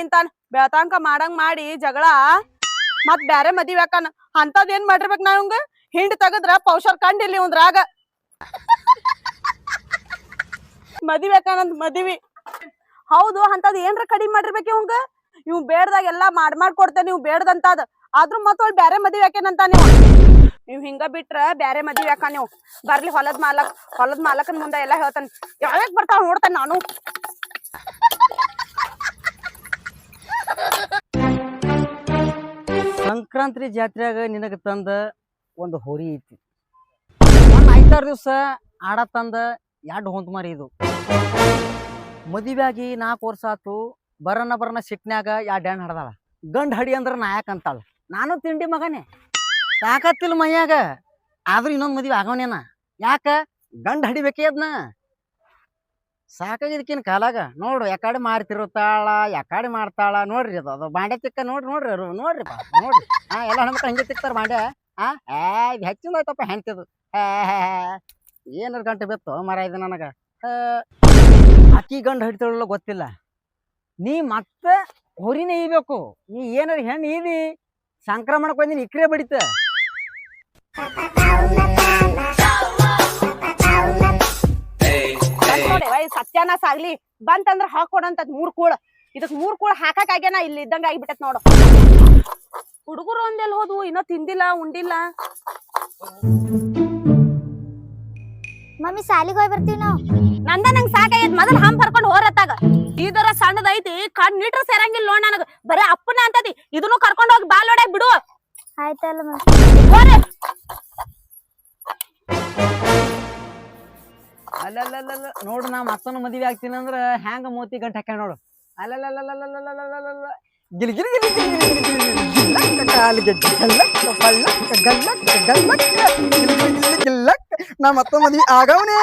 ನಿಂತಾನ. ಬೆಳತಾಂಕ ಮಾಡಂಗ್ ಮಾಡಿ ಜಗಳ. ಮತ್ ಬ್ಯಾರೆ ಮದಿ ಅಂತದ್ ಏನ್ ಮಾಡಿರ್ಬೇಕ್ ನಾ ಇವಂಗ? ಹಿಂಡ್ ತೆಗದ್ರ ಪೌಷರ್ ಕಂಡಿಲ್ಲ ಇವಂದ್ರಾಗ ಮದಿ ಬೇಕಾನಂದ್ ಮದಿವಿ ಹೌದು, ಅಂತದ್ ಏನ್ರ ಕಡಿಮೆ ಮಾಡಿರ್ಬೇಕು ಇವಂಗ? ಇವ್ ಬೇಡ್ದಾಗ ಎಲ್ಲಾ ಮಾಡ್ ಮಾಡ್ ಕೊಡ್ತೇನೆ ನೀವು ಬೇಡ್ದಂತಾದ ಆದ್ರೂ ಮತ್ತೊಳ್ ಬ್ಯಾರೆ ಮದಿ ಬೇಕೇನಂತ ನೀವು. ನೀವ್ ಹಿಂಗ ಬಿಟ್ರ ಬ್ಯಾರೆ ಮದಿ ಬೇಕ ನೀವು ಬರ್ಲಿ ಹೊಲದ್ ಮಾಲಕ್. ಹೊಲದ್ ಮಾಲಕನ್ ಮುಂದೆ ಎಲ್ಲಾ ಹೇಳ್ತಾನ. ಯಾವ್ಯಾಕ್ ಬರ್ತಾವ ನೋಡ್ತಾನ ನಾನು? ಸಂಕ್ರಾಂತಿ ಜಾತ್ರೆಯಾಗ ನಿನಗೆ ತಂದ ಒಂದು ಹೋರಿ ಐತಿ. ಒಂದು ಐದಾರು ದಿವಸ ಆಡ ತಂದ ಎರಡು ಹೊಂತ ಮರಿ ಇದು. ಮದುವೆಯಾಗಿ ನಾಲ್ಕು ವರ್ಷ ಆತು ಬರನ ಬರನ ಸಿಟ್ನ್ಯಾಗ ಎರಡು ಹೆಣ್ಣು ಹಡ್ದಾಳ. ಗಂಡು ಹಡಿ ಅಂದ್ರೆ ನಾಯಕ ಅಂತಾಳ. ನಾನು ತಿಂಡಿ ಮಗನೇ. ತಾಕತ್ತಿಲ್ಲ ಮೈಯಾಗ ಆದ್ರೂ ಇನ್ನೊಂದು ಮದುವೆ ಆಗವನೇನ? ಯಾಕ? ಗಂಡ್ ಹಡಿಬೇಕೇ ಅದ್ನ? ಸಾಕಾಗಿದಕ್ಕಿನ ಕಾಲಾಗ. ನೋಡು, ಯಾಕಡೆ ಮಾರ್ತಿರುತ್ತಾಳ, ಯಾಕಡೆ ಮಾಡ್ತಾಳ, ನೋಡ್ರಿ ಅದು ಅದು ಬಾಂಡೆ ತಿಕ್ಕ ನೋಡ್ರಿ ನೋಡ್ರಿ ಅವ್ರು ನೋಡ್ರಿ ಪಾ ನೋಡ್ರಿ. ಹಾ, ಎಲ್ಲ ಹೆಣ್ಮಕ್ಳು ಹಂಗೆ ತಿಕ್ತಾರ ಬಾಂಡೆ. ಆ ಏ, ಇದು ಹೆಚ್ಚಿಂದ ಆಯ್ತಪ್ಪ ಹೆಂಡ್ತಿದ್ದು ಏನಾರ ಗಂಟೆ ಬಿತ್ತು ಮರ ಇದು ನನಗ. ಅಕ್ಕಿ ಗಂಡು ಹಿಡ್ತಾಳಲ್ಲ ಗೊತ್ತಿಲ್ಲ. ನೀ ಮತ್ತೆ ಹೊರಿನೇ ಈಬೇಕು ನೀ ಏನಾರ ಹೆಣ್ಣು ಈದಿ ಸಂಕ್ರಮಣಕ್ಕೆ ಬಂದಿನ, ಇಕ್ರೆ ಬಡಿತ. ಸತ್ಯಾನ ಸಾಗ್ಲಿ ಬಂತಂದ್ರ ಹಾಕೊಡಂತದ್ ಮೂರ್ ಕೂಳ. ಇದಕ್ ಮೂರ್ ಕೂಳ ಹಾಕಕ್ ಆಗ್ಯಾನ ಇಲ್ಲಿ ಇದ್ದಂಗ ಆಗಿಬಿಟ್ಟತ್ ನೋಡು. ಹುಡುಗರು ಒಂದೆಲ್ ಹೋದ್ವು ಇನ್ನ ತಿಂದಿಲ್ಲ ಉಂಡಿಲ್ಲ. ಮಮ್ಮಿ ಸಾಲಿಗೆ ಹೋಗಿ ಬರ್ತೀವಿ ನಾವು. ನಂದ ನಂಗ್ ಸಾಕಾಗೈತ್ ಮೊದಲ್ ಹಂಪ್ ಹರ್ಕೊಂಡ್ ಹೋರತ್ತಾಗ ಇದರ ಸಣ್ಣದೈತಿ ಕಣ್ ನೀಟ್ರ ಸೇರಂಗಿಲ್ಲ ನೋಡ್ ನನಗ. ಬರೇ ಅಪ್ಪನ ಅಂತದಿ ಇದನ್ನು ಕರ್ಕೊಂಡ್ ಹೋಗಿ ಬಾಲ್ ಹೊಡ್ಯಾಕ್ ಬಿಡು. ಆಯ್ತಲ್ಲ ಮಮ್ಮಿ. ಹೋರೆ. ಅಲ್ಲಲ್ಲಲ್ಲ ನೋಡು ನಾ ಮತ್ತೊಂದು ಮದುವೆ ಆಗ್ತೀನಿ ಅಂದ್ರ ಹ್ಯಾಂಗ ಮೋತಿ ಗಂಟ ಹಾಕ್ಯ ನೋಡು ಅಲ್ಲಲ್ಲಲ್ಲ ಗಿಲ್ಗಿರಿ ನಾ ಮತ್ತ ಮದ್ವಿ ಆಗವನೆ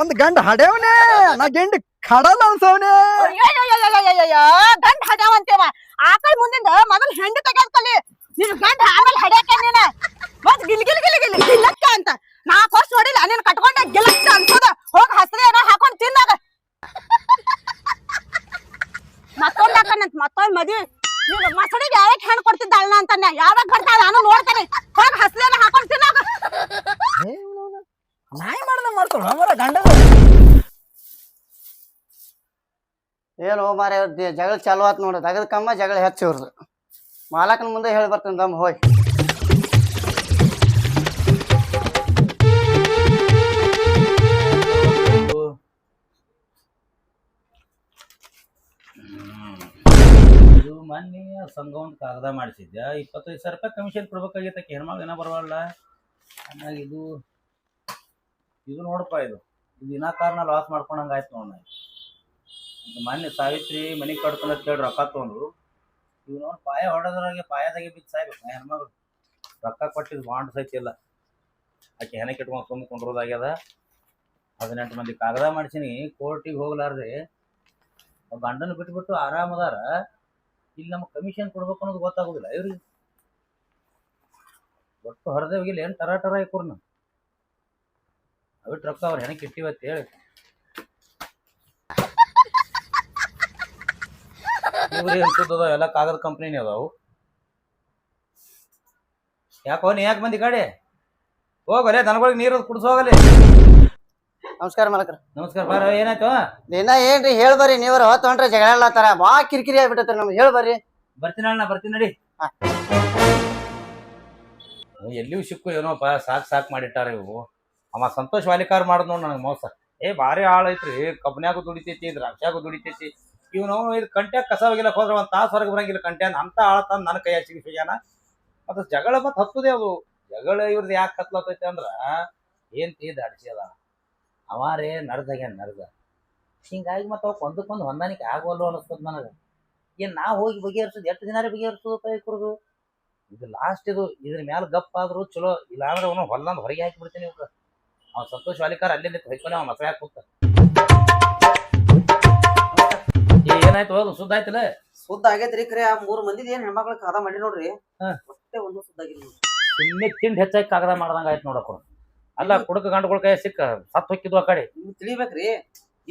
ಒಂದ್ ಗಂಡ ಹಡೆವನೆ ನಾ ಗೆಂಡ ಖಡಲ್ ಅನ್ಸವನೆ ಗಂಡ ಹಡೆವ ಅಂತೇವ ಆಕಳ ಮುಂದಿಂದ ಮೊದಲ್ ಹೆಂಡ ತೆಗೆದ್ಕಲಿ ನಿನ್ ಗಂಡ ಆಮೇಲೆ ಹಡೆಯಕ ನೀನ ಮತ್ ಗಿಲ್ ಗಿಲ್ ಗಿಲ್ ಗಿಲ್ ಗಿಲ್ಲಕ್ಕ ಅಂತ ನಾಲ್ಕು ವರ್ಷ ನೋಡಿಲ್ಲ ನೀನ್ ಕಟ್ಕೊಂಡ ಗಿಲಕ್ಕ ಅನ್ಸೋದ. ಹೋಗ್ ಹಸ್ರಿ ಏನೋ ಹಾಕೊಂಡ್ ತಿನ್ನಾಗ ಮತ್ತೊಂದ್ ಹಾಕನಂತ ಮತ್ತೊಂದ್ ಮದ್ವಿ. ನೀನು ಮಸಡಿಗೆ ಯಾವಾಗ ಹೆಣ್ ಕೊಡ್ತಿದ್ದಾಳ ಅಂತಾನೆ ಯಾವಾಗ ಬರ್ತಾಳ ನಾನು ನೋಡ್ತೇನೆ. ಹೋಗ್ ಹಸ್ರಿ ಏನೋ ಹಾಕೊಂಡ್ ತಿನ್ನಾಗ. ನಾಯಿ ಮಾಡ್ದ ಮಾಡ್ತಾಳ ಮರ ಗಂಡ ಏನು ಮಾರ ಜಗಳ ಚಾಲು ಆತ್ ನೋಡು ತಗದ ಕಮ್ಮ ಜಗಳ ಹೆಚ್ಚು ಇವ್ರದ್ದು ಮಾಲಕನ ಮುಂದೆ ಹೇಳಿ ಬರ್ತೀನಿ ದಮ್ ಹೋಯ್. ಮೊನ್ನೆ ಸಂಘ ಒಂದು ಕಾಗದ ಮಾಡಿಸಿದ್ದೆ ಇಪ್ಪತ್ತೈದು ಸಾವಿರ ರೂಪಾಯಿ ಕಮಿಷನ್ ಕೊಡ್ಬೇಕಾಗಿತ್ತು ಆಕೆ. ಏನೋ ಬರವಲ್ಲ ಇದು ಇದು ನೋಡಪ್ಪ ಇದು. ಇದು ಇನ್ನ ಕಾರಣ ಲಾಸ್ ಮಾಡ್ಕೊಂಡಂಗೆ ಆಯ್ತು ನೋಡ ಮೊನ್ನೆ ಸಾವಿತ್ರಿ ಮನೆ ಕಟ್ಕೊಂಡು ಕೇಳಿ ರೊಕ್ಕ ತೊಗೊಂಡ್ರು ಇವ್ ನೋಡಿ ಪಾಯ ಹೊಡೆದ್ರಾಗೆ ಪಾಯದಾಗೆ ಬಿದ್ದು ಸಾಯ್ಬೇಕು ಹೆಣ್ಮಗಳು. ರೊಕ್ಕ ಕೊಟ್ಟಿದ್ದು ಬಾಂಡ್ ಸಹಿತ ಇಲ್ಲ. ಆಕೆ ಹೆಣಕ್ಕೆ ಇಟ್ಕೊಂಡು ಸುಮ್ಮನೆ ಕೊಂಡ್ರೋದಾಗ್ಯದ ಹದಿನೆಂಟು ಮಂದಿ ಕಾಗದ ಮಾಡ್ಸೀನಿ. ಕೋರ್ಟಿಗೆ ಹೋಗ್ಲಾರ್ದೆ ಗಂಡನ ಬಿಟ್ಬಿಟ್ಟು ಆರಾಮದಾರ ಇಲ್ಲಿ ನಮ್ಗೆ ಕಮಿಷನ್ ಕೊಡ್ಬೇಕು ಅನ್ನೋದು ಗೊತ್ತಾಗೋದಿಲ್ಲ. ಇವ್ರಿಗೆ ಒಟ್ಟು ಹೊರದೇ ಹೋಗಿಲ್ಲ. ಏನು ಟರ ಟರ ಇಕ್ಕೋರ್ ನಾವು. ಅವಿಟ್ಟು ರೊಕ್ಕ ಅವ್ರು ಹೆಣಕ್ಕೆ ಇಟ್ಟಿವತ್ತು ಹೇಳಿ. ಇವ್ರಿ ಅನ್ಸುತ್ತದ ಎಲ್ಲ ಕಾಗದ ಕಂಪ್ನಿನೇ ಅದಾವು. ಯಾಕೋ ನೀ ಯಾಕೆ ಬಂದಿ ಗಾಡಿ? ಹೋಗಲೇ ದನಗಳಿಗೆ ನೀರು ಕುಡಿಸೋಗಲಿ ನಮಸ್ಕಾರ ಮಾಲಕರ. ನಮಸ್ಕಾರ ಬಾರ ಏನಾಯ್ತು? ದಿನ ಏನ್ರಿ ಹೇಳ್ಬರಿ ನೀವ್ರ ಹೊತ್ತು ಹೊಂಟ್ರೆ ಜಗಳ ಎಲ್ಲಾತಾರ ಬಾ ಕಿರಿಕಿರಿ ಆಗ್ಬಿಟ್ಟೈತ್ರಿ ನಮ್ಗೆ. ಹೇಳ್ ಬರ್ರಿ. ಬರ್ತೀನಿ ಅಣ್ಣ ಬರ್ತೀನಿ ನಡಿ. ಹಾ. ಎಲ್ಲಿಯೂ ಸಿಕ್ಕು ಏನೋಪ್ಪ ಸಾಕ್ ಸಾಕ್ ಮಾಡಿಟ್ಟಾರ ಇವು. ಅವ ಸಂತೋಷ್ ವಾಲಿಕಾರ್ ಮಾಡೋದು ನೋಡಿ ನನಗೆ ಮೋಸ. ಏ ಭಾರಿ ಹಾಳೈತ್ರಿ. ಐತ್ರಿ ಕಬ್ನ್ಯಾಗು ದುಡಿತೈತಿ ದ್ರಾಕ್ಷಾಗು ದುಡಿತೈತಿ. ಇವ್ನು ಇದು ಕಂಟ್ಯಾಗ ಕಸ ಹೋಗಿಲ್ಲ ಹೋದ್ರೆ ಒಂದು ತಾಸು ಹೊರಗೆ ಬರಂಗಿಲ್ಲ ಕಂಟ್ಯಾನ ಅಂತ ಆಳ ತಂದ್ ನನ್ನ ಕೈ ಹಚ್ಚಿ ಸಿಗ್ಯಾನ ಮತ್ತು ಜಗಳ ಮತ್ತೆ ಹತ್ತುದೇ ಅದು. ಜಗಳ ಇವ್ರದ್ದು ಯಾಕೆ ಕತ್ಲತ್ತೈತೆ ಅಂದ್ರ ಏನ್ ತೀದ್ ಅಡಿಸಿ ಅದ. ಅವಾರೇ ನಡ್ದಾಗ್ಯಾನ ನಡ್ದ ಹಿಂಗಾಗಿ ಮತ್ತೆ ಅವ್ಕೆ ಒಂದಕ್ಕೊಂದು ಹೊಂದಾಣಿಕೆ ಆಗೋಲ್ಲ ಅನಿಸ್ತದ ನನಗೆ. ಏನ್ ನಾ ಹೋಗಿ ಬಗೆಹರಿಸೋದು ಎಷ್ಟು ದಿನ ಬಗೆಹರಿಸೋದು ಕೈ ಕುಡ್ದು ಇದು ಲಾಸ್ಟ್ ಇದು ಇದ್ರ ಮೇಲೆ ಗಪ್ ಆದ್ರೂ ಚಲೋ ಇಲ್ಲ ಅಂದ್ರೆ ಅವನು ಹೊಲ್ಲಂದು ಹೊರಗೆ ಹಾಕಿ ಬಿಡ್ತೀನಿ ಇವ್ಕ ಅವ್ನು ಸಂತೋಷ್ ವಾಲಿಕಾರ್ ಅಲ್ಲೇ ನಿಂತು ಹೊಯ್ಕೊನೆ ಮಸಾಯ ಮಸಳೆ ಕೂತ ಏನಾಯ್ತು ಅದು ಸುದ್ದ ಆಯ್ತಲ್ಲ? ಸುದ್ದ ಆಗೈತ್ರಿ ಕರೆ ಆ ಮೂರು ಮಂದಿದ ಏನ್ ಹೆಣ್ಮಕ್ಳು ಕಾದ ಮಾಡಿ ನೋಡ್ರಿ. ಹಾ. ಒಟ್ಟೆ ಒಂದು ಸುದ್ದ ಆಗಿಲ್ಲ ಸುಮ್ಮನೆ ತಿಂಡಿ ಹೆಚ್ಚಾಗಿ ಕಾಗದ ಮಾಡ್ದಂಗ ಆಯ್ತು ನೋಡಕ್ಕ ಅಲ್ಲ ಕುಡಕ ಗಂಡುಗಳ ಕೈ ಸಿಕ್ಕ ಸತ್ ಹೊಕ್ಕಿದ್ವು ಆ ಕಡೆ. ಇವ್ ತಿಳಿಬೇಕ್ರಿ.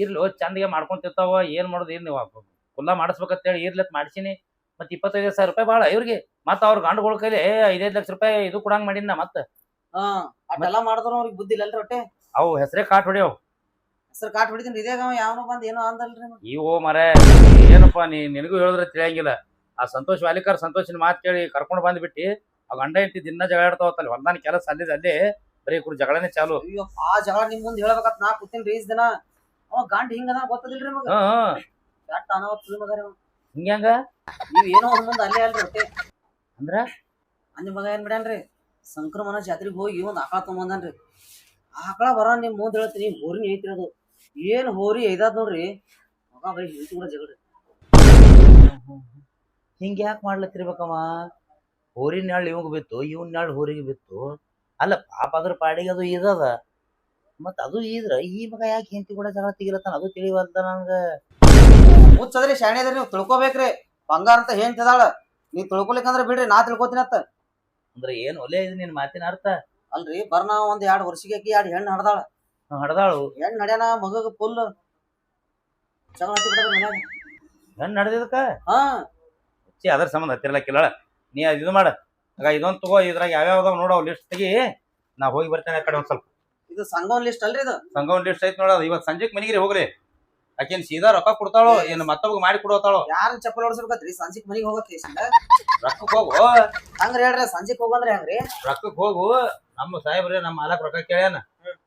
ಇರ್ಲಿ ಚಂದಗೆ ಮಾಡ್ಕೊಂತಿರ್ತಾವ ಏನ್ ಮಾಡೋದು ಏನ್ ನೀವು ಕುಲ್ಲ ಮಾಡಿಸ್ಬೇಕಂತೇಳಿ ಇರ್ಲತ್ ಮಾಡ್ಸಿನಿ. ಮತ್ ಇಪ್ಪತ್ತೈದು ಸಾವಿರ ರೂಪಾಯಿ ಬಹಳ ಇವ್ರಿಗೆ. ಮತ್ತ ಅವ್ರ ಗಂಡುಗಳ ಕೈಲಿ ಐದೈದು ಲಕ್ಷ ರೂಪಾಯಿ ಇದು ಕೊಡಂಗ್ ಮಾಡಿನ ಮತ್ತ. ಹಾ ಅಟ್ಟೆಲ್ಲ ಮಾಡಿದ್ರು ಅವ್ರಿಗೆ ಬುದ್ಧಿ ಇಲ್ಲ ಹೊಟ್ಟೆ. ಅವು ಹೆಸರೇ ಕಾಟ್ ಹೊಡಿಯವ್. ಹೆಸರು ಕಾಟ್ ಹೊಡಿತೀನಿ ಇದೇ ಯಾವನೋ ಬಂದ್ ಏನೋ ಅಂದಲ್ರಿ ಇವು ಮರೆ ಏನಪ್ಪ ನೀ ನಿನಗೂ ಹೇಳಿದ್ರೆ ತಿಳಿಯಂಗಿಲ್ಲ. ಆ ಸಂತೋಷ್ ವಾಲಿಕರ್ ಸಂತೋಷಿನ ಮಾತು ಕೇಳಿ ಕರ್ಕೊಂಡು ಬಂದ್ಬಿಟ್ಟು ಆ ಗಂಡ ಹೆಂಡತಿ ದಿನ ಜಗಳ ಆಡ್ತಾವತ್ತಲ್ಲಿ ಹೊಲ್ದಾನ ಕೆಲಸ ಅಲ್ಲಿದೆ ಅಲ್ಲೇ ಬರೀ ಇಬ್ರು ಜಗಳನೆ ಚಾಲು. ಅಯ್ಯೋ ಆ ಜಗಳ ನಿಮ್ ಮುಂದೆ ಹೇಳ್ಬೇಕತ್ ನಾ ಕೂತೀನಿ ರೀಸ್ ದಿನ. ಅವ ಗಂಡ ಹಿಂಗದ ಗೊತ್ತದಿಲ್ರಿ ಮಗ ಹಾ ಕೆಟ್ಟ ಅನಾವತ್ ಸುಳ್ಳು ಮಗ ರೀ ಹಿಂಗ್ಯಾಂಗ? ನೀವ್ ಏನೋ ಒಂದ್ ಮುಂದೆ ಅಲ್ಲೇ ಅಲ್ರಿ ಒಟ್ಟೆ. ಅಂದ್ರ? ಅಂದ್ ಮಗ ಏನ್ ಬಿಡನ್ರಿ ಸಂಕ್ರಮಣ ಜಾತ್ರೆಗೆ ಹೋಗಿ ಒಂದ್ ಆಕಳ ತಗೊಂಬಂದನ್ರಿ ಆಕಳ ಬರ ನಿಮ್ ಮುಂದೆ ಹೇಳ್ತೀನಿ ಹೋರಿ ಅದು. ಏನ್ ಹೋರಿ ಐದಾದ್ ನೋಡ್ರಿ. ಮಗ ಬರೀ ಹೇಳ್ತಿ ಕೂಡ ಜಗಳ. ಹಿಂಗ ಯಾಕೆ ಮಾಡ್ಲತ್ತಿರ್ಬೇಕವ ಹೋರಿನ ನಾಳು ಇವಂಗ್ ಬಿತ್ತು ಇವನ್ ನಾಳು ಹೋರಿಗೆ ಬಿತ್ತು. ಅಲ್ಲ ಪಾಪ ಅದ್ರ ಪಾಡಿಗೆ ಅದು ಇದದ ಮತ್ ಅದು ಇದ್ರ ಈ ಮಗ ಯಾಕೆ ಹೆಂಡತಿ ಕೂಡ ಜಗಳ ತೆಗಿಲತ್ತಾನ? ಅದು ತಿಳಿವಲ್ದ ನಂಗ ಹುಚ್ಚದ್ರಿ ಶಾಣೆ ಅದ್ರಿ ನೀವು ತಿಳ್ಕೊಬೇಕ್ರಿ ಬಂಗಾರ ಅಂತ ಏನ್ ತಿದಾಳ ನೀವ್ ತಿಳ್ಕೊಲಿಕ್ಕಂದ್ರ ಬಿಡ್ರಿ ನಾ ತಿಳ್ಕೊತೀನಿ ಅತ್ತ. ಅಂದ್ರೆ ಏನ್ ಒಲೆ ಇದ್ ನಿನ್ ಮಾತಿನ ಅರ್ಥ? ಅಲ್ರಿ ಬರ್ನ ಒಂದ್ ಎರಡ್ ವರ್ಷಕ್ಕೆ ಆಕಿ ಎರಡ್ ಹೆಣ್ಣು ಹಡ್ದಾಳ. ಹಡ್ದಾಳು. ಹೆಣ್ಣು ನಡ್ಯಾನ ಮಗಗ ಫುಲ್ ಜಗಳ ಹತ್ತಿ ಬಿಡೋದು ಮನ್ಯಾಗ. ನನ್ ನಡೆದಿದ್ಕ? ಹಾ. ಅದ್ರ ಸಂಬಂಧ ಹತ್ತಿರಲಕ್ಕಿಲ್ಲ ನೀ ಅದು ಇದು ಮಾಡ. ಆಗ ಇದೊಂದು ತಗೋ ಇದ್ರಾಗ ಯಾವ್ಯಾವ್ದಾವ ನೋಡವ್ ಲಿಸ್ಟ್ ತೆಗಿ. ನಾ ಹೋಗಿ ಬರ್ತೇನೆ ಆ ಕಡೆ ಒಂದ್ ಸ್ವಲ್ಪ. ಇದು ಸಂಘವನ್ ಲಿಸ್ಟ್ ಅಲ್ರಿ ಇದು? ಸಂಘವನ್ ಲಿಸ್ಟ್ ಐತ್ ನೋಡೋದು ಇವತ್ತು ಸಂಜೆಕ್ ಮನಿಗಿರಿ ಹೋಗ್ರಿ. ಆಕೆನ್ ಸೀದಾ ರೊಕ್ಕ ಕೊಡ್ತಾಳೋ ಏನ್ ಮತ್ತೊಬ್ಬ ಮಾಡಿ ಕೊಡೋತಾಳೋ. ಯಾರು ಚಪ್ಪಲ್ ಹೊಡ್ಸ್ಬೇಕತ್ರಿ ಸಂಜಿಕ್ ಮನಿಗ್ ಹೋಗತ್ರಿ ರೊಕ್ಕಕ್ಕೆ ಹೋಗು. ಹಂಗ್ರಿ ಹೇಳ್ರಿ ಸಂಜಿಕ್ ಹೋಗಂದ್ರೆ ಹಂಗ್ರಿ? ರೊಕ್ಕಕ್ಕೆ ಹೋಗು. ನಮ್ಮ ಸಾಹೇಬ್ರಿ ನಮ್ಮ ಮಾಲಕ್ ರೊಕ್ಕ ಕೇಳ್ಯಾನ.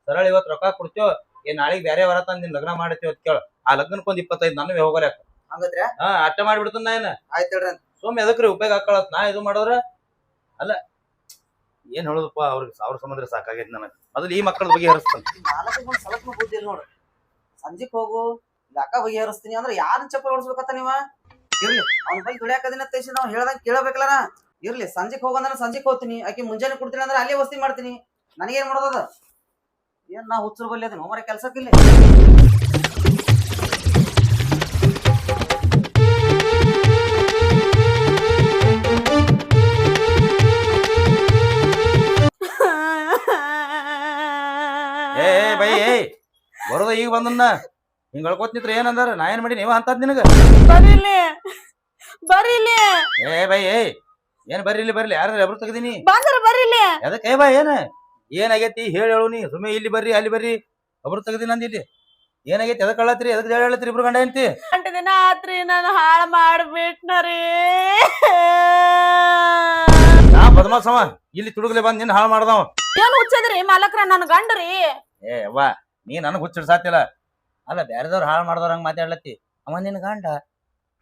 ಸರಳ ಇವತ್ ರೊಕ್ಕ ಕೊಡ್ತೇವ್ ಏನ್ ನಾಳೆಗ್ ಬೇರೆ ಬರತ್ತ ತಂದ್ ನಿನ್ ಲಗ್ನ ಮಾಡತ್ತೇವ್ ಅಂತ ಕೇಳ. ಆ ಲಗ್ನಕ್ಕೆ ಒಂದ್ ಇಪ್ಪತ್ತೈದು ನಾನು ಹೋಗ್ರಿ ಹಂಗತ್ರಿ ಹಾ ಅಟ್ಟ ಮಾಡ್ಬಿಡ್ತಾನ ನಾ ಏನ. ಆಯ್ತ್ ಹೇಳ್ರಿ ಸುಮ್ ಎದಕ್ರಿ ಉಪಯೋಗ ಹಾಕೊಳತ್ ನಾ ಇದು ಮಾಡೋದ್ರ ಅಲ್ಲ, ಏನ್ ಹೇಳೋದಪ್ಪ, ಅವ್ರಿಗೆ ಸಾವಿರ ಸಮುದ್ರ ಸಾಕಾಗೈತಿ ನನಗೆ. ಮೊದಲು ಈ ಮಕ್ಕಳ ಬಗ್ಗೆ ಹರಿಸ್ತಾನೆ ನಾಲ್ಕು ಬುದ್ಧಿ ಇಲ್ಲ ಸಂಜೆಕ್ ಹೋಗು ಅಕ್ಕ ಬಗೆಹರಿಸ್ತೀನಿ ಅಂದ್ರೆ ಯಾರನ್ನ ಚಪ್ಪಲ್ ಹೊಡ್ಸ್ಬೇಕತ್ತ ನೀವ? ಇರ್ಲಿ, ಅವ್ನ ಬೈ ದುಡಿಯಾಕದಿನ ತೇಸಿ ನಾವ್ ಹೇಳ್ದಂಗ ಕೇಳಬೇಕಲ್ಲ ಇರ್ಲಿ ಸಂಜೆಕ್ ಹೋಗಂದ್ರ ಸಂಜೆಕ್ ಹೋಗ್ತೀನಿ. ಆಕಿ ಮುಂಜಾನೆ ಕೊಡ್ತೀನಿ ಅಂದ್ರೆ ಅಲ್ಲೇ ವಸ್ತಿ ಮಾಡ್ತೀನಿ. ನನಗೇನ್ ಮಾಡೋದದ ಏನ್ ನಾ ಹುಚ್ಚರು ಬಲ್ಲಿ ಅದನ್ನ? ಹೋಮರ ಕೆಲ್ಸಕ್ಕಿಲ್ಲ? ಬರೋದ ಈಗ ಬಂದನ್ನ. ಹಿಂಗ್ ಹೇಳ್ಕೊತ್ ನಿಂತ್ರ ಏನಂದಾರ? ನಾ ಏನ್ ಮಾಡಿ ನೀವ ಅಂತದ್ ನಿನಗ? ಬರೀಲಿ. ಬರೀಲಿ. ಏ ಬೈ ಏಯ್. ಏನ್ ಬರ್ರಿ ಇಲ್ಲಿ ಬರ್ಲಿ? ಯಾರು ಎಬ್ರು ತೆಗ್ದೀನಿ? ಬಂದ್ರ ಬರೀಲಿ. ಅದಕ್ಕೆ ಏ ಬಾ ಏನ? ಏನಾಗೈತಿ? ಹೇಳಿ ಹೇಳು ನೀ. ಸುಮ್ಮನೆ ಇಲ್ಲಿ ಬರ್ರಿ ಅಲ್ಲಿ ಬರ್ರಿ. ಒಬ್ರು ತೆಗ್ದೀನಿ ಅಂದಿಲ್ಲಿ ಏನಾಗೈತಿ? ಎದಕ್ ಹೇಳತ್ರಿ ಎದಕ್ ಜಗಳ ಹೇಳತ್ರಿ ಇಬ್ರು ಗಂಡ ಏನ್ತಿ ಗಂಟೆ ದಿನ ಆತ್ರಿ ನಾನು ಹಾಳು ಮಾಡ್ಬಿಟ್ನರಿ. ನಾ ಬದಮಾಸವ ಇಲ್ಲಿ ತುಡುಗ್ಲೆ ಬಂದ್ ನಿನ್ನ ಹಾಳು ಮಾಡ್ದವ. ಏನ್ ಹುಚ್ಚದ್ರಿ? ಮಾಲಕ್ರ ನನ್ ಗಂಡ್ರಿ. ಏ ಅವ್ವ ನೀ ನನಗೆ ಹುಚ್ಚಿಡ್ಸಾತಿಲ್ಲ ಅಲ್ಲ ಬೇರೆದವ್ರು ಹಾಳು ಮಾಡ್ದವ್ರ ಹಂಗೆ ಮಾತಾಡ್ಲತ್ತಿ. ಅವ ನಿನ್ ಗಂಡ.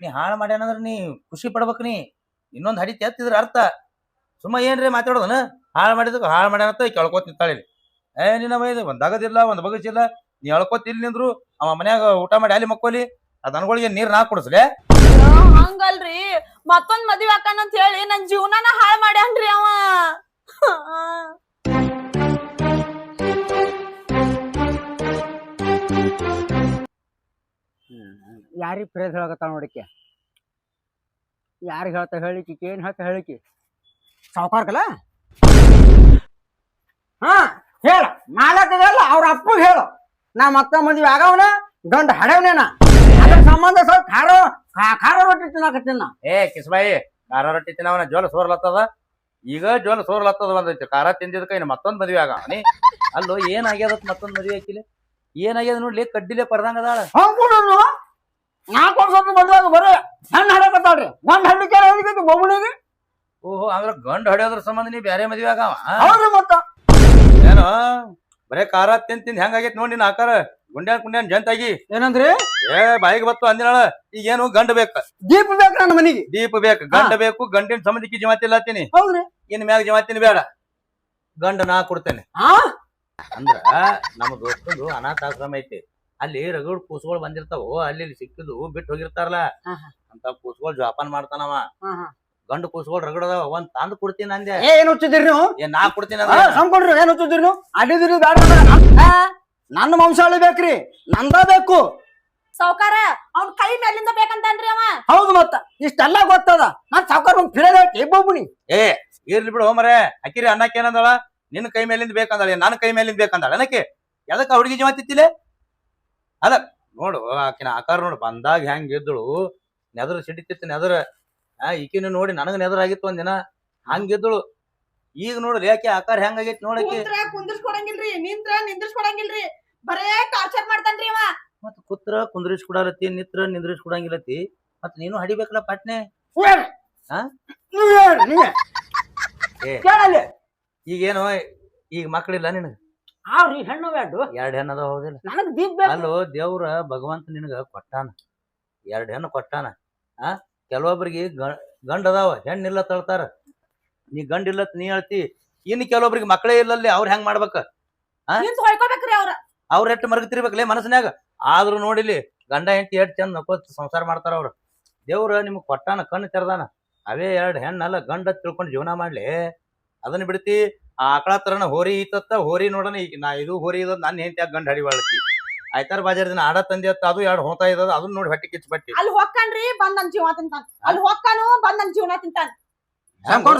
ನೀ ಹಾಳು ಮಾಡ್ಯಾನಂದ್ರೆ ನೀ ಖುಷಿ ಪಡ್ಬೇಕು ನೀ. ಇನ್ನೊಂದು ಹಡಿ ತೆತ್ತಿದ್ರ ಅರ್ಥ. ಸುಮ್ಮ ಏನ್ರಿ ಮಾತಾಡೋದನ? ಹಾಳು ಮಾಡಿದಕ್ಕೆ ಹಾಳು ಮಾಡ್ಯಾನಂತ ಕೇಳ್ಕೊತ ನಿಂತಾಳಿ. ಏ ನಿನ್ನ ಮೈದು ಒಂದು ದಗದಿಲ್ಲ ಒಂದ್ ಬಗಸಿಲ್ಲ. ನೀ ಹೇಳ್ಕೊತ ಇಲ್ಲಿ ನಿಂದ್ರು. ಅವ ಮನ್ಯಾಗ ಊಟ ಮಾಡಿ ಅಲ್ಲಿ ಮಕ್ಕೋಲಿ. ಆ ದನಗಳಿಗೆ ನೀರ್ ನಾ ಕುಡಿಸ್ಲೆ. ಹಂಗಲ್ರಿ. ಮತ್ತೊಂದ್ ಮದ್ವಿ ಹಾಕಂತ ಹೇಳಿ ನನ್ ಜೀವನಾನ ಹಾಳು ಮಾಡ್ಯಾನ್ರಿ ಅವ. ಯಾರಿಗೆ ಪ್ರೇಸ್ ಹೇಳಕತ್ತಾಳ ನೋಡಿಕೆ ಯಾರಿಗೆ ಹೇಳ್ತಾ ಹೇಳಿಕಿ ಏನ್ ಹೇಳ್ತಾ ಹೇಳಿಕಿ ಸಾವುಕಾರ್ಕಲ್ಲ? ಹಾ, ಹೇಳ. ಮಾಲಕದಲ್ಲ ಅವ್ರ ಅಪ್ಪಗೆ ಹೇಳು. ನಾ ಮತ್ತ ಮದ್ವೆ ಆಗವನ, ಗಂಡ ಹಡವನೇನ? ಸಂಬಂಧ ಸ್ವಲ್ಪ ಖಾರ ಖಾರ ರೊಟ್ಟಿ ತಿನ್ನಾಕತ್ತೀನಿ ನಾ. ಏ ಕಿಸ್ಬಾಯಿ ಖಾರ ರೊಟ್ಟಿ ತಿನ್ನವನ ಜೋಲ ಸೋರ್ಲತ್ತದ? ಈಗ ಜೋಲ ಸೋರ್ಲತ್ತದ ಬಂದೈತಿ. ಖಾರ ತಿಂದಿದ್ಕ ಇನ್ನು ಮತ್ತೊಂದು ಮದ್ವೆ ಆಗ ನೀ? ಅಲ್ಲೋ ಏನಾಗ್ಯದ ಮತ್ತೊಂದು ಮದ್ವೆ ಹಾಕಿಲಿ ಏನಾಗ್ಯದ ನೋಡ್ಲಿ? ಕಡ್ಡಿಲೆ ಪರ್ದಂಗ ಅದಾಳ. ನಾಲ್ಕು ವರ್ಷ ಬರೀ. ಹಡಕತ್ತಾಳ್ರಿ. ಒಂದ್ ಬೊಬ್ಬಳಿಗೆ. ಓಹೋ ಅಂದ್ರ ಗಂಡ ಹೊಡೆಯೋದ್ರ ಸಂಬಂಧ ನೀ ಬ್ಯಾರೆ ಮದ್ವೆ ಆಗವ. ಹೌದು ಮತ್ತ. ಏನೋ ಬರೇ ಖಾರ ತಿಂದ್ ತಿಂದ್ ಹೆಂಗಾಗೈತಿ ನೋಡಿ ನಿನ್ನ ಆಕಾರ. ಗುಂಡ್ಯಾನ್ ಕುಂಡ್ಯಾನ್ ಜಂತಾಗಿ. ಏನಂದ್ರಿ? ಏ ಬಾಯಿಗೆ ಬತ್ತು ಅಂದಿನಾಳ ಈಗೇನು ಗಂಡ ಬೇಕ? ದೀಪ ಬೇಕು ನನ್ನ ಮನೆಗೆ. ದೀಪ ಬೇಕು ಗಂಡ ಬೇಕು ಗಂಡಿನ ಸಂಬಂಧಕ್ಕೆ ಜಮಾತಿಲ್ಲತ್ತೀನಿ ಹೌದ್ರಿ. ಇನ್ ಮ್ಯಾಗ ಜಮಾತಿನ ಬೇಡ. ಗಂಡ ನಾ ಕೊಡ್ತೇನೆ. ಆ? ಅಂದ್ರ ನಮ್ಮ ದೋಸ್ತಂದು ಅನಾಥಾಶ್ರಮ ಐತಿ. ಅಲ್ಲಿ ರಗಡ್ ಕೂಸುಗಳು ಬಂದಿರ್ತಾವೋ ಅಲ್ಲಿ ಸಿಕ್ಕಿದ್ದು ಬಿಟ್ಟು ಹೋಗಿರ್ತಾರಲ್ಲ. ಅಂತ ಕೂಸುಗಳು ಜೋಪಾನ ಮಾಡ್ತಾನವ. ಗಂಡು ಕೂಸುಗಳು ರಗಡದವ ಒಂದ್ ತಂದ್ ಕೊಡ್ತೀನಿ ಅಂದೆ. ಏ ಏನ್ ಹುಚ್ಚಿದ್ರಿ ನೀವು? ಏನ್ ನಾ ಕೊಡ್ತೀನಿ ಸಂಕೊಡ್ರಿ ಏನ್ ಹುಚ್ಚಿದ್ರಿ ನೀವು? ಅಡ್ಡಿದಿರಿ ಬೇಡ ನನ್ನ ಮಾಂಸಾಳಿ ಬೇಕ್ರಿ ನಂದ ಬೇಕು. ಸಾವ್ಕಾರ ಅವ್ನ ಕೈ ಮೇಲಿಂದ ಬೇಕಂತಾನ್ರಿ ಅವ. ಹೌದು ಮತ್ತ ಇಷ್ಟೆಲ್ಲ ಗೊತ್ತದ. ನಾನ್ ಸಾವ್ಕಾರ ಒಂದ್ ಫಿರೇ ಬೋಬುಣಿ ಏ ಇರ್ಲಿ ಬಿಡು ಹೋಮರೇ ಅಕ್ಕಿರಿ ಅನ್ನಕ್ಕೆ ಏನಂದಳ? ನಿನ್ನ ಕೈ ಮೇಲಿಂದ ಬೇಕಂದಾಳೆ ನನ್ನ ಕೈ ಮೇಲಿಂದ ಬೇಕಂದಾಳೆ. ಅನ್ನಕ್ಕೆ ಎದಕ್ಕ ಹುಡುಗಿ ಜಮಾತಿತ್ತಿಲೆ ಅಲ್ಲ ನೋಡು ಆಕಿನ ಆಕಾರ ನೋಡು ಬಂದಾಗ ಹೆಂಗ್ ಇದ್ದಳು ನೆದರ್ ಸಿಡಿತಿತ್ತು ನೆದ್ರ. ಆ ಈಕಿನ ನೋಡಿ ನನಗ ನೆದರಾಗಿತ್ತು ಒಂದಿನ ಹಂಗಿದ್ದಳು ಈಗ ನೋಡ್ರಿ ಯಾಕೆ ಆಕಾರ ಹೆಂಗಾಗೈತಿ ನೋಡಕ್ಕೆ ಕುಂತ್ರ ಕುಂದಿರ್ಸ್ಕೊಡಂಗಿಲ್ರಿ ನಿಂತ್ರ ನಿಂದ್ರಿಸ್ಕೊಡಂಗಿಲ್ರಿ. ಬರೇ ಟಾರ್ಚರ್ ಮಾಡ್ತಾನ್ರಿ ಅವ ಮತ್ ಕುತ್ರ ಕುಂದ್ರಿಸ್ ಕೊಡಲತ್ತಿ ನಿತ್ರ ನಿಂದ್ರಿಸ್ ಕೊಡಂಗಿಲ್ಲತಿ ಮತ್ ನೀನು ಹಡಿಬೇಕಲ್ಲ ಪಟ್ನೆ? ಹಾ? ಏ. ಈಗೇನು ಈಗ ಮಕ್ಳಿಲ್ಲ ನಿನಗೆ? ಹೆಣ್ಣು ಬ್ಯಾಡು ಎರಡು ಹೆಣ್ಣದ ಹೌದಿಲ್ಲ. ನನಗ್ ಅಲ್ಲೋ ದೇವ್ರ ಭಗವಂತ ನಿನಗ ಕೊಟ್ಟಾನ. ಎರಡು ಹೆಣ್ಣು ಕೊಟ್ಟಾನ. ಆ? ಕೆಲವೊಬ್ರಿಗೆ ಗಂಡ ಅದಾವ ಹೆಣ್ಣಿಲ್ಲ ತಳ್ತಾರ. ನೀ ಗಂಡ ಇಲ್ಲ ನೀ ಹೇಳ್ತಿ ಇನ್ನು ಕೆಲವೊಬ್ರಿಗೆ ಮಕ್ಕಳೇ ಇಲ್ಲಲ್ಲಿ ಅವ್ರ ಹೆಂಗ್ ಮಾಡ್ಬೇಕ? ಹೊಯ್ಕೋಬೇಕ್ರಿ ಅವ್ರ. ಅವ್ರ ಎಟ್ಟು ಮರಗತಿರ್ಬೇಕಲೇ ಮನಸ್ಸಿನಾಗ ಆದ್ರೂ ನೋಡಿಲಿ ಗಂಡ ಹೆಂಡತಿ ಎಷ್ಟ್ ಚಂದ ನಕೋತ್ ಸಂಸಾರ ಮಾಡ್ತಾರ ಅವ್ರು. ದೇವ್ರ ನಿಮ್ಗೆ ಕೊಟ್ಟಾನ ಕಣ್ಣು ತೆರೆದಾನ. ಅವೇ ಎರಡು ಹೆಣ್ಣಲ್ಲ ಗಂಡ ತಿಳ್ಕೊಂಡು ಜೀವನ ಮಾಡ್ಲಿ. ಅದನ್ನ ಬಿಡ್ತಿ ಆ ಆಕಳ ತರನ ಹೋರಿ ಈತತ್ತ ಹೋರಿ ನೋಡೋಣ ಈಗ ನಾ ಇದು ಹೋರಿ ಇದ್ ನನ್ನ ಹೆಂಡತಿ ಗಂಡ ಹಡಿವಾಳತಿ ಆಯ್ತಾರ ಬಾಜಾರ ದಿನ ಆಡ ತಂದಿ ಅತ್ತ ಅದು ಎರಡು ಹೋತಾ ಇದ್ದದ ಅದನ್ನ ನೋಡಿ ಹೊಟ್ಟೆ ಕಿಚ್ಚು ಬಟ್ಟಿ. ಅಲ್ಲಿ ಹೊಕ್ಕನ್ರಿ ಬಂದ್ ನನ್ ಜೀವನ ತಿಂತಾನ. ಅಲ್ಲಿ ಹೊಕ್ಕಾನು ಬಂದ್ ನನ್ ಜೀವನ ತಿಂತಾನ.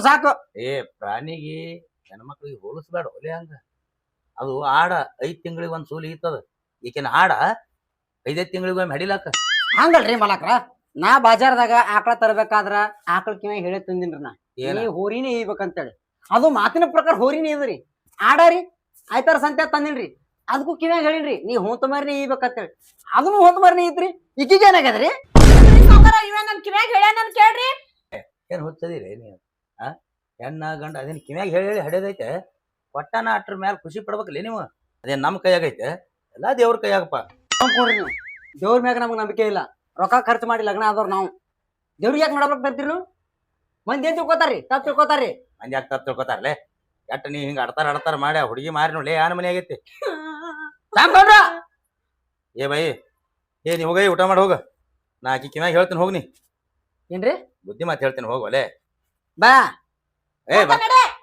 ಸಾಕು ಏ ಪ್ರಾಣಿಗೆ ಹೆಣ್ಮಕ್ಳಿಗೆ ಹೋಲಿಸ್ಬೇಡ ಒಲೆ ಹಂಗ. ಅದು ಆಡ ಐದ್ ತಿಂಗಳಿಗೆ ಒಂದ್ ಸೂಲಿ ಈತದ ಈಕಿನ ಆಡ ಐದೈದ್ ತಿಂಗಳಿಗೆ ಒಮ್ಮೆ ಹಡಿಲಾಕ. ಹಂಗಲ್ರಿ ಮಲಕ್ರ ನಾ ಬಾಜಾರ್ದಾಗ ಆಕಳ ತರಬೇಕಾದ್ರ ಆಕಳ ಕಿವ ಹೇಳಿ ತಂದಿನ್ರಿ ನಾ. ಏನ? ಹೋರಿನೇ ಇಯ್ಬೇಕಂತೇಳಿ. ಅದು ಮಾತಿನ ಪ್ರಕಾರ ಹೋರಿನೇ ಇದ್ರಿ ಆಡಾರಿ ಆಯ್ತಾರ ಸಂತೆ ತಂದಿನ್ರಿ ಅದಕ್ಕೂ ಕಿವ್ಯಾಗ ಹೇಳಿನ್ರಿ ನೀ ಹೊಂತ ಮಾರಿನೇ ಈಬೇಕಂತೇಳಿ ಅದನ್ನು ಹೊಂತ ಮಾರಿನೇ ಇದ್ರಿ ಈಗೀಗ ಏನಾಗ್ಯದ್ರಿ? ಸಾವ್ಕಾರ ಇವ ನನ್ ಕಿವ್ಯಾಗ ಹೇಳ್ಯಾನ ನನ್ ಕೇಳ್ರಿ. ಏನ್ ಹುಚ್ಚದಿರಿ ನೀವು ಆ? ಹೆಣ್ಣ ಗಂಡ ಅದೇನ್ ಕಿವ್ಯಾಗ ಹೇಳಿ ಹೇಳಿ ಹಡಿಯೋದೈತೆ ಕೊಟ್ಟಾನ ಅಟ್ರ ಮ್ಯಾಲ ಖುಷಿ ಪಡ್ಬೇಕಲ್ಲ ನೀವು? ಅದೇನ್ ನಮ್ ಕೈಯಾಗೈತೆ? ಎಲ್ಲಾ ದೇವ್ರ ಕೈಯಾಗಪ್ಪ. ಕೊಡ್ರಿ ನೀವು. ದೇವ್ರ ಮ್ಯಾಗ ನಮ್ಗೆ ನಂಬಿಕೆ ಇಲ್ಲ. ರೊಕ್ಕ ಖರ್ಚು ಮಾಡಿ ಲಗ್ನ ಆದವ್ರು ನಾವು. ದೇವ್ರಿಗೆ ಯಾಕೆ ನೋಡಬೇಕು ಬರ್ತೀರಿ ನೀವು? ಮಂದಿ ಏನ್ ತಿಳ್ಕೊತಾರ್ರಿ? ತಪ್ಪು ತಿಳ್ಕೊತಾರ್ರಿ? ಮಂದಿ ಆಗ್ತಾ ತಿಳ್ಕೊತಾರಲೆ? ಎಟ್ಟ ನೀ ಹಿಂಗ ಆಡ್ತಾರ ಆಡ್ತಾರ ಮಾಡಿ ಹುಡುಗಿ ಮಾರಿ ನೋಡಿ ಯಾನ ಮನೆ ಆಗೈತಿ ಏ ಬೈ ಏ ನೀ ಹೋಗಿ ಊಟ ಮಾಡಿ ಹೋಗ. ನಾ ಆಕಿ ಕಿವ್ಯಾಗ ಹೇಳ್ತೀನಿ ಹೋಗ್ನಿ ಏನ್ರಿ? ಬುದ್ಧಿ ಮಾತು ಹೇಳ್ತೀನಿ ಹೋಗ್ ಒಲೆ ಬಾ. ಏ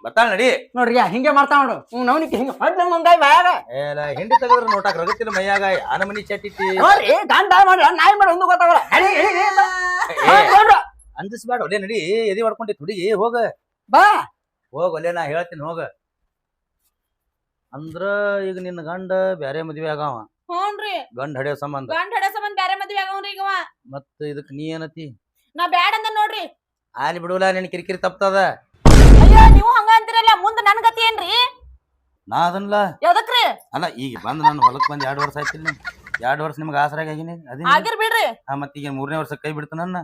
ಬರ್ತಾಳ ನಡಿ. ನೋಡ್ರಿ ಯಾ, ಹಿಂಗೆ ಮಾಡ್ತಾ ನೋಡು. ಹ್ಞೂ ಹಿಂಗ ಮುಂಗಾಯ್ ಬಾಯಾಗ ಏಲ ಹಿಂಡಿ ತೆಗೆದ್ರ ನೋಟಾಕ ರಗತಿನ ಮೈಯಾಗ ಯಾನ ಮನಿ ಚಟ್ಟಿತಿ ನೋಡ್ರಿ ಗಂಡ ಮಾಡ್ರಿ ನಾಯಿ ಮಾಡಿ ಒಂದು ಗೊತ್ತಾಗಲ್ಲ. ನೋಡ್ರು. ಅಂದಿಸ್ಬೇಡ ಒಲೆ ನಡಿ ಎದಿ ಹೊಡ್ಕೊಂಡಿ ಹುಡುಗಿ ಹೋಗ. ಬಾ. ಹೋಗ ಒಲೆ ನಾ ಹೇಳ್ತೀನಿ ಹೋಗ. ಅಂದ್ರ ಈಗ ನಿನ್ನ ಗಂಡ ಬ್ಯಾರೆ ಮದ್ವೆ ಆಗಾವ. ಹ್ಞೂನ್ರಿ ಗಂಡ ಹಡಿಯೋ ಸಂಬಂಧ. ಗಂಡ ಹಡ ಸಂಬಂಧ ಬ್ಯಾರೆ ಮದ್ವೆ ಆಗವ್ರಿ ಈಗ ಅವ. ಮತ್ತ ಇದಕ್ ನೀ ಏನತಿ? ನಾ ಬ್ಯಾಡ ಅಂದ ನೋಡ್ರಿ. ಆಲಿ ಬಿಡುವಲ್ಲ ನಿನ್ ಕಿರಿಕಿರಿ ತಪ್ತದ. ಅಯ್ಯೋ ನೀವು ಹಂಗ ಅಂತೀರಲ್ಲ ಮುಂದ ನನ್ ಗತಿ ಏನ್ರಿ? ನಾ ಅದನ್ಲ. ಯಾವ್ದಕ್ರಿ? ಅಲ್ಲ ಈಗ ಬಂದ್ ನಾನು ಹೊಲಕ್ ಬಂದ್ ಎರಡ್ ವರ್ಷ ಆಯ್ತಿಲ್ಲ ಎರಡ್ ವರ್ಷ ನಿಮ್ಗೆ ಆಸರಾಗಿ ಆಗಿನಿ ಅದೇ ಆಗಿರ್ ಬಿಡ್ರಿ. ಮತ್ತೀಗ ಮೂರನೇ ವರ್ಷ ಕೈ ಬಿಡ್ತಾನನ್ನ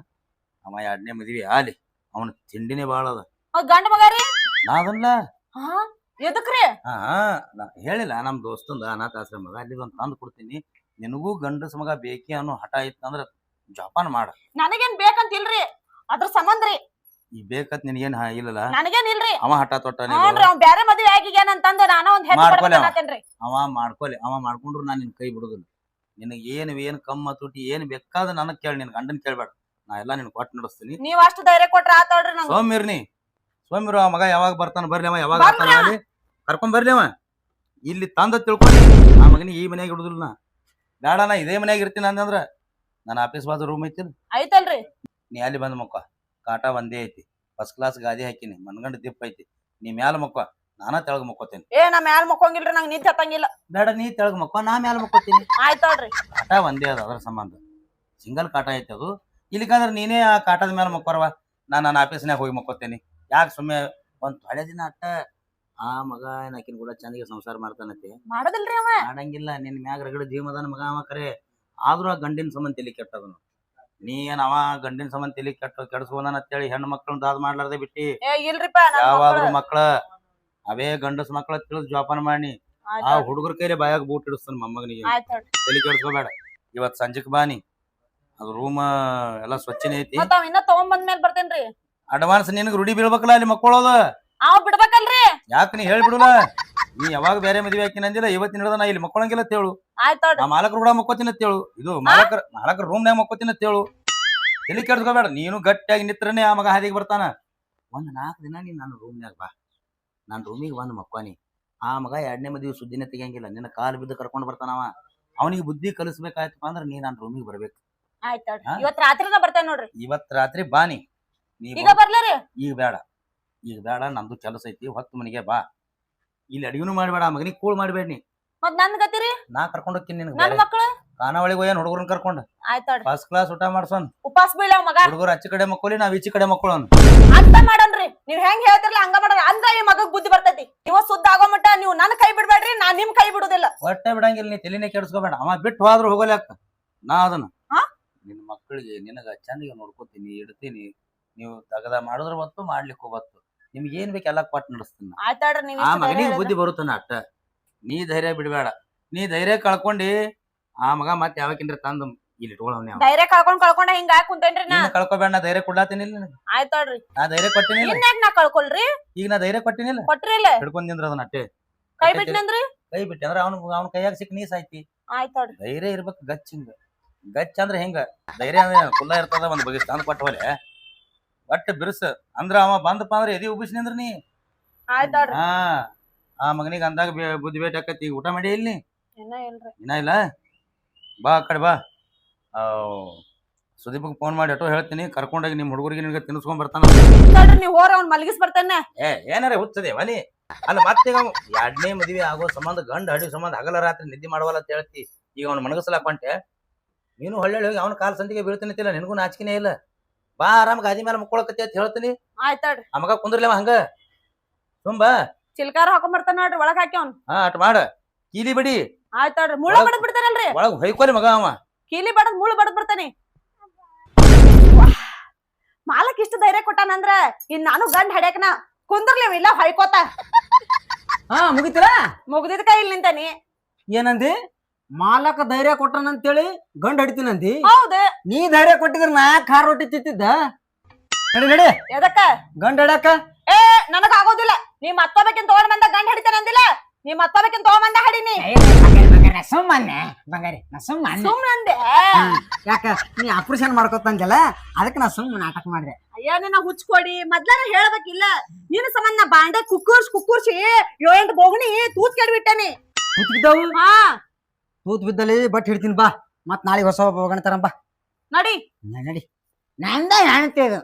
ಅವ ಎರಡನೇ ಮದ್ವಿ ಆಲಿ. ಅವನ ತಿಂಡಿನೇ ಬಾಳದ. ಅದ ಗಂಡ ಮಗಾರಿ? ನಾ ಅದನ್ಲ ಹಾ? ಎದಕ್ರಿ? ಹಾ ನಾ ಹೇಳಿಲ್ಲ ನಮ್ ದೋಸ್ತಂದ ಅನಾಥ ಆಶ್ರಮ ಅಲ್ಲಿ ಒಂದ್ ತಂದು ಕೊಡ್ತೀನಿ. ನಿನಗೂ ಗಂಡಸ ಮಗ ಬೇಕಿ ಅನ್ನೋ ಹಠ ಇತ್ತಂದ್ರ ಜಪಾನ್ ಮಾಡ. ನನಗೇನ್ ಬೇಕಂತಿಲ್ರಿ? ಅದ್ರ ಸಂಬಂಧ ರೀ. ಈ ಬೇಕತ್ ನಿನಗೇನ್ ಇಲ್ಲ ಇಲ್ಲಲ್ಲ? ನನಗೇನ್ ಇಲ್ರಿ. ಅವ ಹಠ ತೊಟ್ಟ ಹ್ಞೂನ್ರಿ ಅವ್ ಬ್ಯಾರೆ ಮದ್ವೆ ಆಗಿಗ್ಯಾನಂತಂದ ನಾನ ಒಂದ್ ಮಾಡ್ಕೊಲೆ ಅವ. ಅವ ಮಾಡ್ಕೊಲಿ ಅವ ಮಾಡ್ಕೊಂಡ್ರು ನಾನು ನಿನ್ ಕೈ ಬಿಡುದಿಲ್ಲ. ನಿನಗ ಏನು ಏನು ಕಮ್ಮ ತುಟಿ ಏನು ಬೇಕಾದ ನನಗ್ ಕೇಳಿ ನಿನ್ ಗಂಡನ್ ಕೇಳ್ಬೇಡ. ನಾ ಎಲ್ಲ ನಿನ್ ಕೊಟ್ಟು ನಡಸ್ತೀನಿ. ನೀವ್ ಅಷ್ಟು ಧೈರ್ಯ ಕೊಟ್ರ ಆತೋಡ್ರಿ ನಂಗ. ಸೌಮ್ಯರ್ನಿ ಸೌಮ್ಯರು ಆ ಮಗ ಯಾವಾಗ ಬರ್ತಾನ ಬರ್ಲಿ ಅವ ಯಾವಾಗ ಬರ್ತಾನೆ ಅಲ್ಲಿ? ಕರ್ಕೊಂಡ್ ಬರ್ಲಿ ಅವ. ಇಲ್ಲಿ ತಂದ ತಿಳ್ಕೊಂಡು. ಆ ಮಗನಿಗೆ ಈ ಮನ್ಯಾಗ ಇಡುದಿಲ್ಲ ನಾ. ಬೇಡ ನಾ ಇದೇ ಮನ್ಯಾಗ ಇರ್ತೀನಿ ಅಂದಂದ್ರ ನಾನು ಆಫೀಸ್ ಬಾಜು ರೂಮ್ ಐತಿ ಐತಲ್ರಿ? ನೀ ಅಲ್ಲಿ ಬಂದ್ ಮಕ್ಕ ಕಾಟ ಒಂದೇ ಐತಿ. ಫಸ್ಟ್ ಕ್ಲಾಸ್ ಗಾದಿ ಹಾಕಿನಿ. ಮನ್ಗಂಡ ದಿಪ್ ಐತಿ. ನೀ ಮ್ಯಾಲ ಮಕ್ಕ ನಾನ ತೆಳಗ್ ಮಕ್ಕೋತೀನಿ. ಏ ನಾ ಮ್ಯಾಲ್ ಮಕ್ಕೊಂಗಿಲ್ರಿ ನಂಗೆ ನೀ ಹತ್ತಂಗಿಲ್ಲ ಬೇಡ ನೀ ತೆಳಗ್ ಮಕ್ಕ ನಾ ಮ್ಯಾಲ ಮಕ್ಕೋತೀನಿ. ಆಯ್ತಲ್ರಿ ಕಾಟ ಒಂದೇ ಅದ ಅದ್ರ ಸಂಬಂಧ. ಸಿಂಗಲ್ ಕಾಟ ಐತಿ ಅದು. ಇಲ್ಲಿಕಂದ್ರೆ ನೀನೇ ಆ ಕಾಟದ ಮೇಲೆ ಮಕ್ಕೋರವ. ನಾನು ನನ್ನ ಆಫೀಸ್ನಾಗ ಹೋಗಿ ಮಕ್ಕೋತೇನಿ. ಯಾಕೆ ಸುಮ್ಮನೆ ಒಂದ್ ತೊಡೆ ದಿನ ಅಟ್ಟ ಆ ಮಗ ಏನಕಿನ ಕೂಡ ಚಂದಿಗೆ ಸಂಸಾರ ಮಾಡ್ತಾನತಿ. ಮಾಡೋದಿಲ್ರಿ ಅವ. ಮಾಡಂಗಿಲ್ಲ ನಿನ್ ಮ್ಯಾಗ ರಗಡ ಜೀವಮದನ ಮಗ ಅವ ಕರೆ. ಆದ್ರೂ ಆ ಗಂಡಿನ ಸಂಬಂಧ ತಲಿ ಕೆಟ್ಟದನು. ನೀ ಏನ್ ಅವ ಗಂಡಿನ ಸಂಬಂಧ ತಲಿ ಕೆಟ್ಟ ಅಂತ ಅಂತೇಳಿ ಹೆಣ್ಣು ಮಕ್ಕಳನ್ನ ದಾದ್ ಮಾಡ್ಲಾರ್ದೆ ಬಿಟ್ಟಿ? ಏ ಇಲ್ರಿಪ್ಪ ಯಾವಾದ್ರೂ ಮಕ್ಳು- ಅವೇ ಗಂಡಸ್ ಮಕ್ಳ ತಿಳಿದ್ ಜೋಪಾನ ಮಾಡಿ. ಆ. ಹುಡುಗರ ಕೈಲಿ ಬಾಯಾಗ ಬೂಟ್ ಇಡಿಸ್ತಾನ ಮೊಮ್ಮಗನಿಗೆ. ತಿಳಿ. ತಲೆ ಕೆಡಿಸ್ಕೋಬೇಡ. ಇವತ್ ಸಂಜೆಕ್ ಬಾನಿ ಅದು ರೂಮ್ ಎಲ್ಲಾ ಸ್ವಚ್ಛನೇ ಐತಿ. ಮತ್ತ ಅವ್ ಇನ್ನ ತಗೊಂಡ್ ಬಂದ್ಮೇಲೆ ಬರ್ತೇನ್ರಿ. ಅಡ್ವಾನ್ಸ್ ನಿನಗೆ ರೂಢಿ ಬೀಳ್ಬೇಕಲ್ಲ ಅಲ್ಲಿ ಮಕ್ಕಳೋದು ಅವ್ ಬಿಡ್ಬೇಕಲ್ರಿ. ಯಾಕೆ ನೀ ಹೇಳ್ಬಿಡುಲ್ಲ? ನೀ ಯಾವಾಗ ಬೇರೆ ಮದುವೆ ಹಾಕಿನ ಅಂದಿಲ್ಲ ಇವತ್ತಿನ ಹಿಡ್ದ ನಾ ಇಲ್ಲಿ ಮಕ್ಕಳಂಗಿಲ್ಲ ತೇಳು ನಾ ಮಾಲಕರು ಕೂಡ ಮಕ್ಕೋತಿನ ತೇಳು ಇದು ಮಾಲಕರ ಮಾಲಕರ ರೂಮ್ನಾಗ ಮಕ್ಕೋತಿನ ತೇಳು ಎಲ್ಲಿ ಕೆಡಿಸ್ಕೋಬೇಡ ನೀನು ಗಟ್ಟಿಯಾಗಿ ನಿತ್ರನೇ ಆ ಮಗ ಹಾದಿಗೆ ಬರ್ತಾನ. ಒಂದ್ ನಾಲ್ಕು ದಿನ ನೀನ್ ನನ್ನ ರೂಮ್ನಾಗ ಬಾ. ನನ್ನ ರೂಮಿಗೆ ಬಂದು ಮಕ್ಕೋನಿ. ಆ ಮಗ ಎರಡನೇ ಮದುವೆ ಸುದ್ದಿನ ತೆಗಿಯಂಗಿಲ್ಲ. ನಿನ್ನ ಕಾಲು ಬಿದ್ದು ಕರ್ಕೊಂಡು ಬರ್ತಾನವ ಅವನಿಗೆ ಬುದ್ಧಿ ಕಲಿಸ್ಬೇಕಾಯ್ತಪ್ಪ ಅಂದ್ರೆ ನೀ ನನ್ನ ರೂಮಿಗೆ ಬರ್ಬೇಕು. ಆಯ್ತು? ಇವತ್ ರಾತ್ರಿನ ಬರ್ತೇನೆ ನೋಡ್ರಿ. ಇವತ್ ರಾತ್ರಿ ಬಾನಿ ನೀ ಈಗ ಬರ್ಲಾರಿ ಈಗ ಬೇಡ ಈಗ ಬೇಡ ನಂದು ಕೆಲಸ ಐತಿ ಹೊತ್ತು ಮನೆಗೆ ಬಾ. ಇಲ್ಲಿ ಅಡಿಗೆನು ಮಾಡಬೇಡ ಮಗನಿಗೆ ಕೂಳ್ ಮಾಡಬೇಡ ನೀ. ಮತ್ ನನ್ ಗತಿರಿ ನಾ ಕರ್ಕೊಂಡು ಹೋಗ್ತೀನಿ ನಿನಗೆ ನನ್ ಮಕ್ಳು? ಖಾನಾವಳಿಗೆ ಹೋಗ್ಯಾನ ಹುಡುಗರನ್ನ ಕರ್ಕೊಂಡು. ಆಯ್ತಾಡ್ರಿ ಫಸ್ಟ್ ಕ್ಲಾಸ್ ಊಟ ಮಾಡ್ಸೋನ್. ಉಪಾಸ ಬೀಳವ್ ಮಗ. ಹುಡುಗರು ಅಚ್ಚ ಕಡೆ ಮಕ್ಕಳಿ ನಾವ್ ಈಚೆ ಕಡೆ ಮಕ್ಕಳು ಅಂತ ಮಾಡನ್ರಿ ನೀವ್ ಹೆಂಗ್ ಹೇಳ್ತಿರಲ್ಲ ಹಂಗ ಮಾಡೋಣ ಅಂದ್ರ ಈ ಮಗಗ್ ಬುದ್ಧಿ ಬರ್ತೈತಿ. ನೀವು ಸುದ್ದ ಆಗೋ ಮಟ್ಟ ನೀವು ನನ್ ಕೈ ಬಿಡ್ಬೇಡ್ರಿ ನಾ ನಿಮ್ ಕೈ ಬಿಡುದಿಲ್ಲ. ಹೊಟ್ಟೆ ಬಿಡಂಗಿಲ್ಲ ನೀ ತಲೆನೇ ಕೆಡಿಸ್ಕೋಬೇಡ. ಅವ ಬಿಟ್ಟು ಹೋದ್ರು ಹೋಗಲಿ ಅಕ್ಕ ನಾ ಅದನ್ನ. ಹಾ? ನಿನ್ನ ಮಕ್ಕಳಿಗೆ ನಿನಗ ಚಂದಿಗೆ ನೋಡ್ಕೋತೀನಿ ಇಡ್ತೀನಿ. ನೀವು ತಗದ ಮಾಡಿದ್ರ ಬತ್ತು ಮಾಡ್ಲಿಕ್ಕೆ ಹೋಗತ್ತು ನಿಮ್ಗೆ ಏನ್ ಬೇಕು ಎಲ್ಲ ಕೊಟ್ಟು ನಡೆಸ್ತೀನಿ ನಾ. ಆಯ್ತಾಡ್ರಿ ನೀವ್ ಆ ಮಗನಿಗೆ. ಬುದ್ಧಿ ಬರುತ್ತಾನ ಅಟ್ಟ. ನೀ ಧೈರ್ಯ ಬಿಡಬೇಡ. ನೀ ಧೈರ್ಯ ಕಳ್ಕೊಂಡಿ ಆ ಮಗ ಮತ್ತೆ ಯಾವಕ್ಕಿಂದ್ರ ತಂದು ಇಲ್ಲಿ ಇಟ್ಕೊಳ್ಳೋನೆ ಅವ. ಧೈರ್ಯ ಕಳ್ಕೊಂಡ್ ಕಳ್ಕೊಂಡ ಹಿಂಗ ಕುಂತೇನ್ರಿ ನಾ. ನೀನು ಕಳ್ಕೊಬೇಡ ನಾ ಧೈರ್ಯ ಕೊಡ್ಲಾತೀನಿಲ್ಲ ನಿನಗೆ. ಆಯ್ತಾಡ್ರಿ ನಾ ಧೈರ್ಯ ಕೊಟ್ಟಿನಿಲ್ಲ ಇನ್ಯಾಕ್ ನಾ ಕಳ್ಕೊಳ್ರಿ ಈಗ ನಾ ಧೈರ್ಯ ಕೊಟ್ಟಿನಿಲ್ಲ ಕೊಟ್ರಿ ಇಲ್ಲ. ಹಿಡ್ಕೊಂಡ್ ನಿಂದ್ರ ಅದನ್ನ ಅಟ್ಟೆ. ಕೈ ಬಿಟ್ನಂದ್ರಿ ಕೈ ಬಿಟ್ಟೆ ಅಂದ್ರೆ ಅವ್ನ ಅವ್ನ ಕೈಯಾಗ ಸಿಕ್ಕ ನೀ ಐತಿ ಆಯ್ತಾಡ್ರಿ ಧೈರ್ಯ ಇರ್ಬೇಕು ಗಚ್ ಹಿಂಗ ಗಚ್ ಅಂದ್ರೆ ಹಿಂಗ? ಧೈರ್ಯ ಅಂದ್ರೆ ಕುಲ್ಲ ಇರ್ತದ ಒಂದ್ ಬಗೆ ಸ್ಥಾನ ಕೊಟ್ಟ ಒಟ್ಟ ಬಿರ್ಸ. ಅಂದ್ರ ಅವ ಬಂದಪ್ಪ ಅಂದ್ರೆ ಎದಿ ಉಬ್ಬಿಸಿ ನಿಂದ್ರ ನೀ. ಹಾ ಆ ಮಗನಿಗೆ ಅಂದಾಗ ಬೆ- ಬುದ್ಧಿ ಭೇಟಿ ಆಕತಿ ಊಟ ಮಾಡಿ ಇಲ್ಲಿ ಇನ್ನ ಇಲ್ರಿ. ಇನ್ನ ಇಲ್ಲ? ಬಾ ಆ ಕಡೆ ಬಾ. ಆ, ಸುದೀಪ್ಗೆ ಫೋನ್ ಮಾಡಿ ಅಟೋ ಹೇಳ್ತೀನಿ. ಕರ್ಕೊಂಡೋಗಿ ನಿಮ್ಮ ಹುಡುಗರಿಗೆ ನಿನಗೆ ತಿನ್ನಿಸ್ಕೊಂಡ್ ಬರ್ತಾನ. ನೋಡ್ರಿ ನೀವ್ ಹೋರ ಅವ್ನ್ ಮಲಗಿಸ್ ಬರ್ತಾನೆ. ಏ ಏನಾರ ಹುಚ್ಚದೆ ವನಿ ಅಲ್ಲ ಮತ್ತೆ ಎರಡನೇ ಮದುವೆ ಆಗೋ ಸಂಬಂಧ ಗಂಡ ಹಡಿ ಸಂಬಂಧ ಹಗಲ ರಾತ್ರಿ ನಿದ್ದೆ ಮಾಡವಲ್ಲ ಅಂತ ಹೇಳ್ತಿ. ಈಗ ಅವ್ನು ಮನಗಸಲಾಕ ಹೊಂಟೆ. ನೀನು ಹಳ್ಳಿ ಹೋಗಿ ಅವ್ನ ಕಾಲ್ ಸಂತಿಗೆ ಬೀಳ್ತಾನೆ ನಿನಗೂ ನಾಚಿಕೆನೇ ಇಲ್ಲ. ಬಾ ಆರಾಮ್ ಗಾದಿ ಮೇಲೆ ಮುಕ್ಕೊಳಕತ್ತಿ ಅಂತ ಹೇಳ್ತೀನಿ. ಆಯ್ತಾಡ್ರಿ ನಮಗ ಕುಂದ್ರಲೇವ ಹಂಗ? ತುಂಬ ಚಿಲ್ಕಾರ ಹಾಕೊಂಡ್ ಬರ್ತಾನ ನೋಡ್ರಿ ಒಳಗ್ ಹಾಕಿ ಅವ್ನ್. ಹಾ ಅಟ್ ಮಾಡ. ಕೀಲಿ ಬಿಡಿ. ಆಯ್ತಾಡ್ರಿ ಮುಳ್ಳ ಬಡದ್ ಬಿಡ್ತಾನಲ್ರಿ. ಒಳಗ್ ಹೊಯ್ಕೋರಿ ಮಗ ಅವ. ಕೀಲಿ ಬಡದ್ ಮುಳ್ಳು ಬಡದ್ ಬಿಡ್ತಾನೆ. ಮಾಲಕ್ ಇಷ್ಟು ಧೈರ್ಯ ಕೊಟ್ಟಾನಂದ್ರ ಇನ್ ನಾನು ಗಂಡ್ ಹಡ್ಯಾಕನ ಕುಂದ್ರಲೇ ಇಲ್ಲ ಹೊಯ್ಕೋತ. ಹಾ ಮುಗಿತೀರಾ ಮುಗ್ದಿದ್ ಕೈ ಇಲ್ಲಿ ನಿಂತಾನಿ. ಏನಂದಿ? ಮಾಲಕ ಧೈರ್ಯ ಕೊಟ್ಟನಂತೇಳಿ ಗಂಡ ಹಿಡಿತೀನಂದಿ? ಹೌದು. ನೀ ಧೈರ್ಯ ಕೊಟ್ಟಿದ್ರ ನಾ ಖಾರ ರೊಟ್ಟಿ ತಿಂತಿದ್ದ? ನಡಿ ನಡಿ. ಎದಕ್ಕ? ಗಂಡ ಹಿಡಕ ಏ ನನಗ ಆಗೋದಿಲ್ಲ ನೀ ಮತ್ತೊಬ್ಬಕಿನ್ ತಗೊಂಡ್ ಬಂದ ಗಂಡ ಹಿಡಿತಾನೆ ಅಂದಿಲ್ಲ ನೀ ಮತ್ತೊಬ್ಬಕಿನ್ ತಗೊಂಡ್ ಬಂದ ಹಡಿನಿ. ಸುಮ್ಮನೆ. ಬಂಗಾರಿ ನಾ ಸುಮ್ಮನೆ. ಯಾಕ ನೀ ಆಪರೇಷನ್ ಮಾಡ್ಕೊತಂದಲ್ಲ ಅದಕ್ಕೆ ನಾ ಸುಮ್ಮನೆ ನಾಟಕ ಮಾಡಿದೆ. ಅಯ್ಯ ನಿನ್ನ ಹುಚ್ಕೊಡಿ. ಮೊದ್ಲಾರ ಹೇಳ್ಬೇಕಿಲ್ಲ. ನಿನ್ನ ಸಂಬಂಧ ನಾ ಬಾಂಡೆ ಕುಕ್ಕುರ್ಸ್ ಕುಕ್ಕೂರ್ಸಿ ಏಳೆಂಟು ಬೋಗಣಿ ತೂತ್ ಕೆಡ್ಬಿಟ್ಟನಿ. ಹಾ. ತೂತ್ ಬಿದ್ದಲ್ಲಿ ಬಟ್ ಹಿಡ್ತೀನಿ ಬಾ. ಮತ್ ನಾಳೆ ಹೊಸ ತರಂ ಬಾ. ನಡಿ. ನಡಿ. ನಂದ ಹೆಣ್ತಿ ಇದು